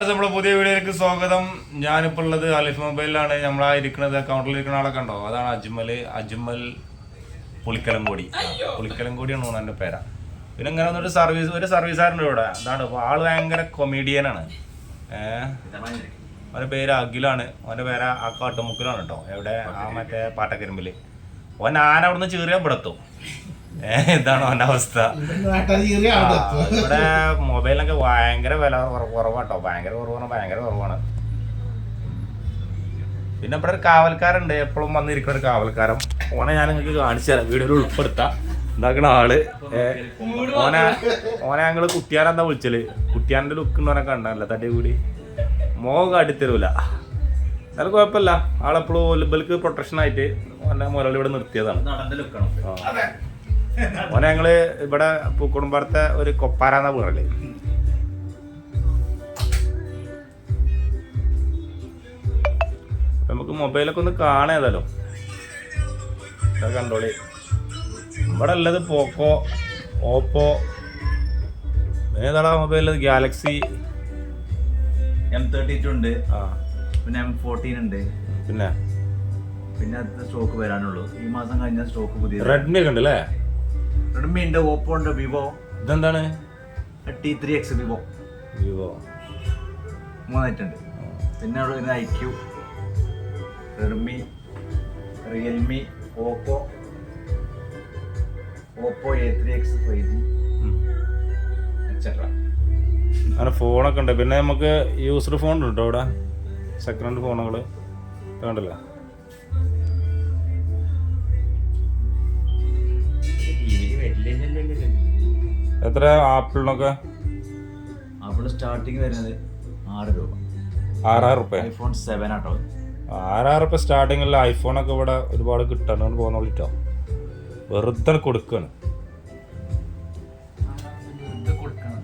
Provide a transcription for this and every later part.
നമ്മളെ പുതിയ വീഡിയോയിലേക്ക് സ്വാഗതം. ഞാനിപ്പോൾ ഉള്ളത് അലിഫ് മൊബൈലിലാണ്. നമ്മളാ ഇരിക്കുന്നത് കൗണ്ടറിൽ ഇരിക്കുന്ന ആളെ കണ്ടോ അതാണ് അജ്മൽ അജ്മൽ പുളിക്കലങ്കോടി. പുളിക്കലങ്കോടിയാണ് എന്റെ പേരാ. പിന്നെ ഇങ്ങനെ വന്നൊരു സർവീസ് ഒരു സർവീസുകാരുണ്ട് ഇവിടെ? അതാണ് ആൾ ഭയങ്കര കൊമീഡിയനാണ് ഏഹ് അവന്റെ പേര് അഖിലാണ്. അവന്റെ പേര് ആ കാട്ടുമുക്കിലാണ് കേട്ടോ. എവിടെ? ആ മറ്റേ പാട്ടക്കരിമ്പിൽ ഓൻ ആന അവിടെ ചീറിയാൽ ചീറിയാൻ ഏഹ് ഇതാണ് അവന്റെ അവസ്ഥ? ഇവിടെ മൊബൈലിനൊക്കെ ഭയങ്കര വില കുറ- കുറവാട്ടോ ഭയങ്കര കുറവാണ് ഭയങ്കര കുറവാണ്. പിന്നെ ഇവിടെ ഒരു കാവൽക്കാരുണ്ട്. എപ്പോഴും വന്നിരിക്കുന്ന ഒരു കാവൽക്കാരൻ. ഓനെ ഞാൻ നിങ്ങൾക്ക് കാണിച്ചു തരാം. വീഡിയോയിൽ ഉൾപ്പെടുത്താം. ഉണ്ടാക്കുന്ന ആൾ. ഓനെ ഓനെ ഞങ്ങൾ കുട്ടിയാനെന്താ വിളിച്ചൽ? കുട്ടിയാന്റെ ലുക്ക് എന്ന് പറഞ്ഞാൽ കണ്ടല്ല തട്ടി കൂടി. മോഹം കാട്ടിത്തരൂല എന്നാലും കുഴപ്പമില്ല. ആളെപ്പോഴും ഇബൽക്ക് പ്രൊട്ടക്ഷൻ ആയിട്ട് ഓനെ മുരളി ഇവിടെ നിർത്തിയതാണ്. നടന്റെ ലുക്കണം ആ. ഓനെ ഞങ്ങൾ ഇവിടെ പൂക്കുടുംബത്തെ ഒരു കൊപ്പാരാന്ന പറയൽ നമുക്ക് മൊബൈലൊക്കെ ഒന്ന് കാണേതല്ലോ കണ്ടോളി. ഇവിടെ ഉള്ളത് പോക്കോ ഓപ്പോ ഏതാടാ mobile Galaxy. M thirty two ഉണ്ട്. ആ. പിന്നെ എം ഫോർട്ടീൻ ഉണ്ട്. പിന്നെ? പിന്നെ അടുത്ത സ്റ്റോക്ക് വരാനുള്ളൂ. ഈ മാസം കഴിഞ്ഞ സ്റ്റോക്ക് പുതിയ റെഡ്മി ഒക്കെ ഉണ്ട് അല്ലേ റെഡ്മി ഉണ്ട് ഓപ്പോ ഉണ്ട് വിവോ. ഇതെന്താണ്? T three X Vivo. Vivo. മൂന്നായിട്ടുണ്ട്. പിന്നെ അവിടെ വരുന്ന I Q Redmi Realme Oppo Oppo A three X five G etcetera അങ്ങനെ ഫോണൊക്കെ ഉണ്ട്. പിന്നെ നമുക്ക് യൂസ്ഡ് ഫോൺ ഉണ്ടോ ഇവിടെ സെക്കൻഡ് ഹാൻഡ് ഫോണുകൾ കണ്ടല്ലോ എത്ര ആപ്പിളിനൊക്കെ? ആപ്പിൾ സ്റ്റാർട്ടിങ് വരുന്നത് ആറ് രൂപ. ആറായിരം റുപ്യ? ഐഫോൺ സെവൻ ആട്ടോ. ആറായിരം റുപ്യ സ്റ്റാർട്ടിങ്ങിൽ ഐഫോണൊക്കെ ഇവിടെ ഒരുപാട് കിട്ടാണ്ട് പോകുന്ന വിളിട്ടോ വെറുതെ കൊടുക്കാണ്.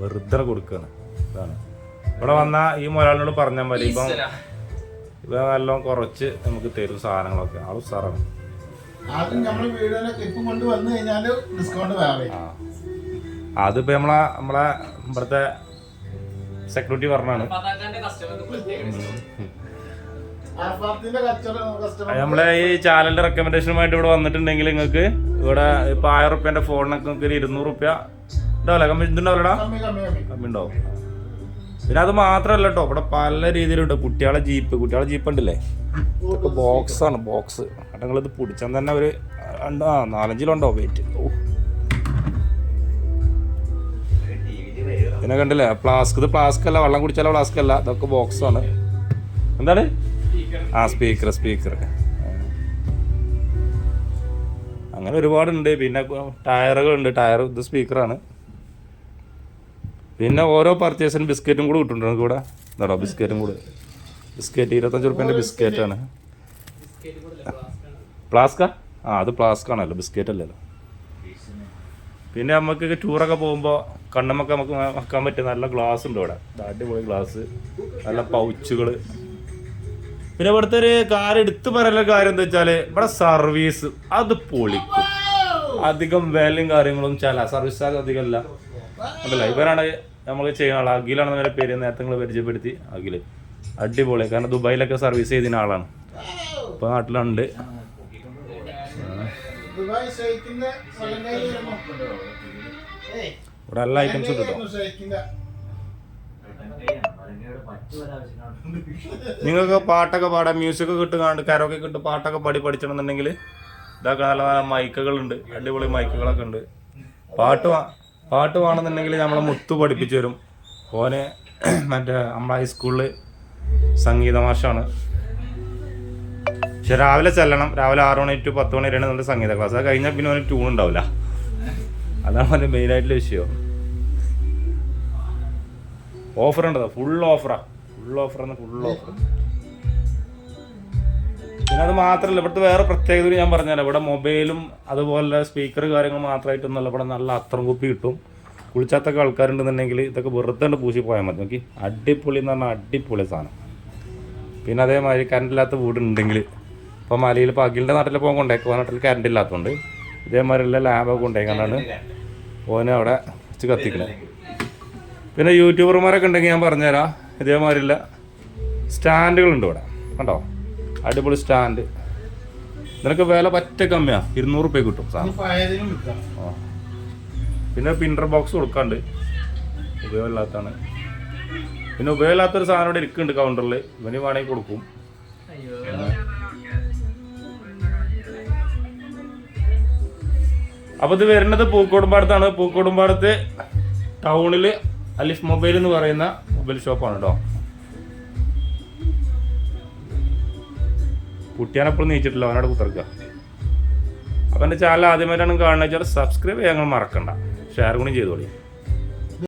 വെറുതെ കൊടുക്കാണ്. ഇതാണ്. ഇവിടെ വന്നാൽ ഈ മൊരാളിനോട് പറഞ്ഞാൽ മതി. ഇപ്പം ഇവ നല്ലോണം കുറച്ച് നമുക്ക് തരും സാധനങ്ങളൊക്കെ. ആൾ ഉസാറാണ്. ആദ്യം നമ്മൾ വീഡിയോയിലെ ക്ലിപ്പ് കൊണ്ട് വന്നു കഴിഞ്ഞാൽ ഡിസ്കൗണ്ട് വേറെ. ആ. അതിപ്പോ നമ്മളെ നമ്മളെ ഇവിടുത്തെ സെക്യൂരിറ്റി പറഞ്ഞാണ്. നമ്മളെ ഈ ചാനലിന്റെ റെക്കമെൻഡേഷനുമായിട്ട് ഇവിടെ വന്നിട്ടുണ്ടെങ്കിൽ നിങ്ങൾക്ക് ഇവിടെ ഇപ്പൊ ആയിരം റുപ്യന്റെ ഫോണിനൊക്കെ നിങ്ങൾക്ക് ഒരു ഇരുന്നൂറ് റുപ്യ ഉണ്ടാവില്ല കമ്മി ഇതുണ്ടാവില്ലടാ? കമ്മി ഉണ്ടാവും പിന്നെ അത് മാത്രല്ല കേട്ടോ ഇവിടെ പല രീതിയിലുണ്ട്. കുട്ടികളെ ജീപ്പ് കുട്ടികളെ ജീപ്പ് ഉണ്ടല്ലേ? ഇതൊക്കെ ആണ് ബോക്സ് എന്നിട്ട് നിങ്ങളിത് പിടിച്ചാൽ തന്നെ ഒരു രണ്ട് ആ നാലഞ്ചിലുണ്ടോ വെയിറ്റ് ഓ. പിന്നെ കണ്ടില്ലേ? ഫ്ലാസ്ക് ഇത് ഫ്ലാസ്ക് അല്ല വെള്ളം കുടിച്ചാലോ ഫ്ലാസ്ക് അല്ല. ഇതൊക്കെ ബോക്സ് ആണ്. എന്താണ്? ആ സ്പീക്കർ സ്പീക്കർ അങ്ങനെ ഒരുപാടുണ്ട്. പിന്നെ ടയറുകളുണ്ട്. ടയർ ഇത് സ്പീക്കറാണ് പിന്നെ ഓരോ പർച്ചേസിനും ബിസ്ക്കറ്റും കൂടെ കിട്ടുന്നുണ്ട് നമുക്ക് ഇവിടെ. ബിസ്ക്കറ്റും കൂടെ. ബിസ്ക്കറ്റ് ഇരുപത്തഞ്ച് റുപ്യന്റെ ബിസ്ക്കറ്റാണ് പ്ലാസ്കാ ആ. അത് പ്ലാസ്ക് ആണല്ലോ ബിസ്ക്കറ്റ് അല്ലല്ലോ. പിന്നെ നമുക്ക് ടൂറൊക്കെ പോകുമ്പോൾ കണ്ണമ്മൊക്കെ നമുക്ക് വെക്കാൻ പറ്റിയ നല്ല ഗ്ലാസ് ഉണ്ട് ഇവിടെ. അടിപൊളി ഗ്ലാസ് നല്ല പൗച്ചുകൾ പിന്നെ ഇവിടുത്തെ ഒരു കാര്യം എടുത്തു പറയാനുള്ള കാര്യം എന്താ വെച്ചാൽ ഇവിടെ സർവീസ് അത് പൊളിക്കും. അധികം വിലയും കാര്യങ്ങളും ചില സർവീസ് ചാർജ് അതല്ല ഇവരാണ് നമ്മൾ ചെയ്യുന്ന ആൾ അഖിലാണെന്ന് വരെ പേര് നേരത്തെ നിങ്ങൾ പരിചയപ്പെടുത്തി. അഖിൽ അടിപൊളി. കാരണം ദുബായിലൊക്കെ സർവീസ് ചെയ്തിരുന്ന ആളാണ്. ഇപ്പൊ നാട്ടിലുണ്ട്. ഇവിടെ എല്ലാ ഐറ്റംസും കിട്ടും. നിങ്ങൾക്ക് പാട്ടൊക്കെ പാടാം മ്യൂസിക് കിട്ടും കാണും കരോക്കെ കിട്ടും പാട്ടൊക്കെ പാടി പഠിച്ചണമെന്നുണ്ടെങ്കിൽ ഇതൊക്കെ നല്ല നല്ല മൈക്കുകളുണ്ട് അടിപൊളി മൈക്കുകളൊക്കെ ഉണ്ട്. പാട്ട് പാട്ട് വേണമെന്നുണ്ടെങ്കിൽ നമ്മളെ മുത്തു പഠിപ്പിച്ചു തരും. ഓനെ മറ്റേ നമ്മളെ ഹൈസ്കൂളിൽ സംഗീത മാഷാണ്. പക്ഷെ രാവിലെ ചെല്ലണം. രാവിലെ ആറ് മണി ടു പത്ത് മണി വരെയാണ് നമ്മുടെ സംഗീത ക്ലാസ് അത് കഴിഞ്ഞാൽ പിന്നെ അവന് ട്യൂൺ ഉണ്ടാവില്ല അതാണ് മെയിൻ ആയിട്ടുള്ള വിഷയം. ഓഫർ ഉണ്ടോ? ഫുൾ ഓഫറാ ഫുൾ ഓഫർ ഫുൾ ഓഫർ അത് മാത്രമല്ല ഇവിടുത്തെ വേറെ പ്രത്യേകത ഞാൻ പറഞ്ഞുതരാം. ഇവിടെ മൊബൈലും അതുപോലെ സ്പീക്കർ കാര്യങ്ങൾ മാത്രമായിട്ടൊന്നുമല്ല ഇവിടെ നല്ല അത്രം കുപ്പി കിട്ടും. കുളിച്ചാത്തൊക്കെ ആൾക്കാരുണ്ടെന്നുണ്ടെങ്കിൽ ഇതൊക്കെ വെറുതെ പൂശി പോയാൽ മതി. നോക്കി അടിപൊളി എന്ന് പറഞ്ഞാൽ അടിപൊളി സാധനം. പിന്നെ അതേമാതിരി കറണ്ട് ഇല്ലാത്ത വീടുണ്ടെങ്കിൽ ഇപ്പോൾ മലയിൽ ഇപ്പോൾ അഖിലിന്റെ നാട്ടിൽ പോകാൻ കൊണ്ടേക്കുക നാട്ടിൽ കറണ്ട് ഇല്ലാത്തതുകൊണ്ട് ഇതേമാതിരി എല്ലാ ലാബൊക്കെ കൊണ്ടേക്കാണ്ടാണ് ഓനെ അവിടെ വെച്ച് കത്തിക്കണത് പിന്നെ യൂട്യൂബർമാരൊക്കെ ഉണ്ടെങ്കിൽ ഞാൻ പറഞ്ഞുതരാം ഇതേമാതിരിയുള്ള സ്റ്റാൻഡുകളുണ്ട് ഇവിടെ. കണ്ടോ? അടിപൊളി സ്റ്റാൻഡ് നിനക്ക് വില പറ്റ കമ്മിയാ. ഇരുന്നൂറ് റുപ്യ കിട്ടും സാർ പിന്നെ പിൻഡർ ബോക്സ് കൊടുക്കാണ്ട്. ഉപയോഗമില്ലാത്തതാണ്. പിന്നെ ഉപയോഗമില്ലാത്തൊരു സാധനം ഇവിടെ ഇരിക്കുന്നുണ്ട് കൗണ്ടറിൽ ഇവന് വേണമെങ്കിൽ കൊടുക്കും. അപ്പോൾ ഇത് വരുന്നത് പൂക്കോടുംപാടത്താണ്. പൂക്കോടുംപാടത്ത് ടൗണിൽ അലിഫ് മൊബൈൽ എന്ന് പറയുന്ന മൊബൈൽ ഷോപ്പാണ് കേട്ടോ കുട്ടിയാനെപ്പോഴും നീച്ചിട്ടില്ല അവനോട് കുത്തിറക്കുക അപ്പം എന്റെ ചാനൽ ആദ്യമായിട്ടാണ് കാണുന്നത് വെച്ചാൽ സബ്സ്ക്രൈബ് ചെയ്യാൻ മറക്കണ്ട. ഷെയർ കൂടി ചെയ്തോളി.